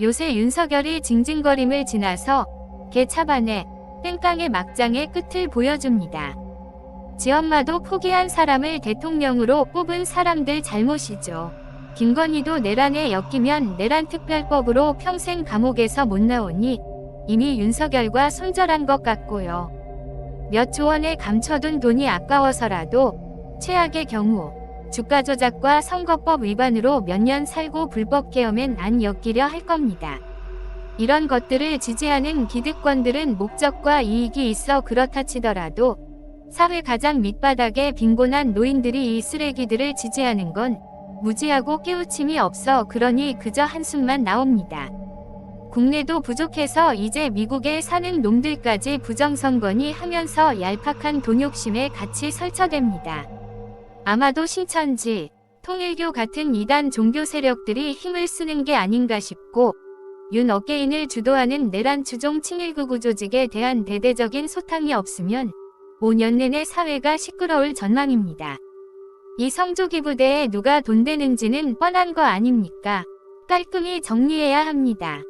요새 윤석열이 징징거림을 지나서 개차반에 땡깡의 막장의 끝을 보여줍니다. 지엄마도 포기한 사람을 대통령으로 뽑은 사람들 잘못이죠. 김건희도 내란에 엮이면 내란 특별법으로 평생 감옥에서 못 나오니 이미 윤석열과 손절한 것 같고요. 몇 조 원에 감춰둔 돈이 아까워서라도 최악의 경우 주가 조작과 선거법 위반으로 몇 년 살고 불법 계엄엔 안 엮이려 할 겁니다. 이런 것들을 지지하는 기득권들은 목적과 이익이 있어 그렇다 치더라도 사회 가장 밑바닥에 빈곤한 노인들이 이 쓰레기들을 지지하는 건 무지하고 깨우침이 없어 그러니 그저 한숨만 나옵니다. 국내도 부족해서 이제 미국에 사는 놈들까지 부정선거니 하면서 얄팍한 돈 욕심에 같이 설쳐댑니다. 아마도 신천지, 통일교 같은 이단 종교 세력들이 힘을 쓰는 게 아닌가 싶고 윤 어게인을 주도하는 내란 추종 친일구구 조직에 대한 대대적인 소탕이 없으면 5년 내내 사회가 시끄러울 전망입니다. 이 성조기 부대에 누가 돈 되는지는 뻔한 거 아닙니까? 깔끔히 정리해야 합니다.